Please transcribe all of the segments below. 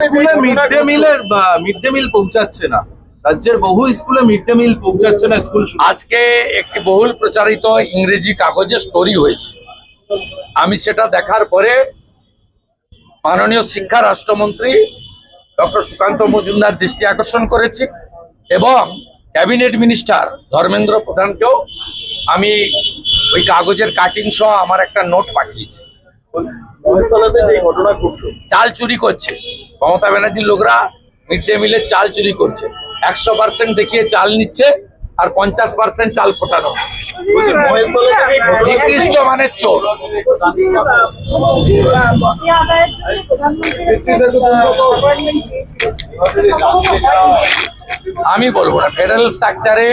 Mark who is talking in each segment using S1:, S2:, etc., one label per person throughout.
S1: স্কুলে mid day মিলের mid day meal পৌঁছাচ্ছে না। রাজ্যের বহু স্কুলে মিড ডে মিল পৌঁছাচ্ছে না স্কুল
S2: আজকে একটি বহুল প্রচারিত ইংরেজি কাগজে স্টোরি হয়েছে। আমি সেটা দেখার পরে মাননীয় শিক্ষা রাষ্ট্রমন্ত্রী ডক্টর সুকান্ত মজুমদার দৃষ্টি আকর্ষণ করেছি এবং ক্যাবিনেট মিনিস্টার ধর্মেন্দ্র প্রধানকেও আমি ওই কাগজের কাটিং সহ আমার একটা নোট পাঠিয়েছি। চাল চুরি করছে। মমতা ব্যানার্জির লোকরা মিড ডে মিলের চাল চুরি করছে। একশো পার্সেন্ট দেখিয়ে চাল নিচ্ছে আর পঞ্চাশ পার্সেন্ট চাল ফোটানো। নিকৃষ্ট মানে চোর। আমি বলব না। ফেডারেল স্ট্রাকচারে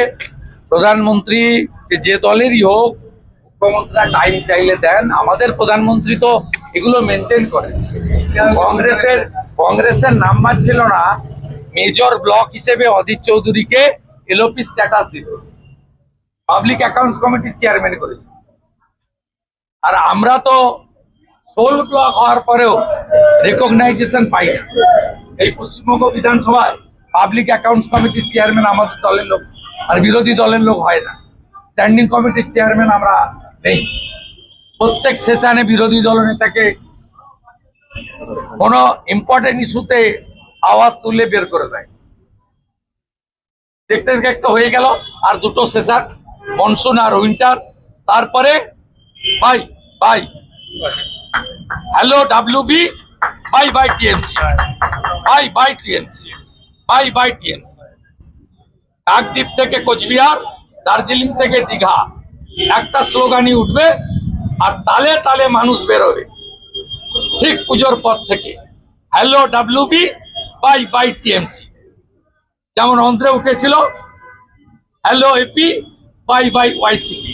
S2: প্রধানমন্ত্রী সে যে দলেরই হোক, মুখ্যমন্ত্রীরা টাইম চাইলে দেন। আমাদের প্রধানমন্ত্রী তো এগুলো মেনটেন করে কংগ্রেসের কংগ্রেসের নাম্বার ছিল না, মেজর ব্লক হিসেবে অধীর চৌধুরীকে এলওপি স্ট্যাটাস দিত। পাবলিক অ্যাকাউন্টস কমিটির চেয়ারম্যান করেছে। আর আমরা তো সোল ব্লক হওয়ার পরেও রেকগনাইজেশন পাই এই পশ্চিমবঙ্গ বিধানসভায় পাবলিক অ্যাকাউন্টস কমিটির চেয়ারম্যান আমাদের দলের লোক আর বিরোধী দলের লোক হয় না। স্ট্যান্ডিং কমিটির চেয়ারম্যান আমরা নেই। প্রত্যেক সেশনে বিরোধী দলনেতাকে কোনো ইম্পর্টেন্ট ইস্যুতে আওয়াজ তুলে বের করে দেয়। দেখতে দেখতে হয়ে গেল, আর দুটো সেশন মনসুন আর উইন্টার। তারপরে bye bye hello W B bye bye TMC bye bye TMC bye bye TMC Kakdwip থেকে কোচবিহার, দার্জিলিং থেকে দীঘা। একটা স্লোগানই উঠবে, আর তালে তালে মানুষ বেরোবে। ঠিক পুজোর পর থেকে। Hello W B bye bye TMC যেমন অন্ধ্রে উঠেছিল hello AP bye bye YCP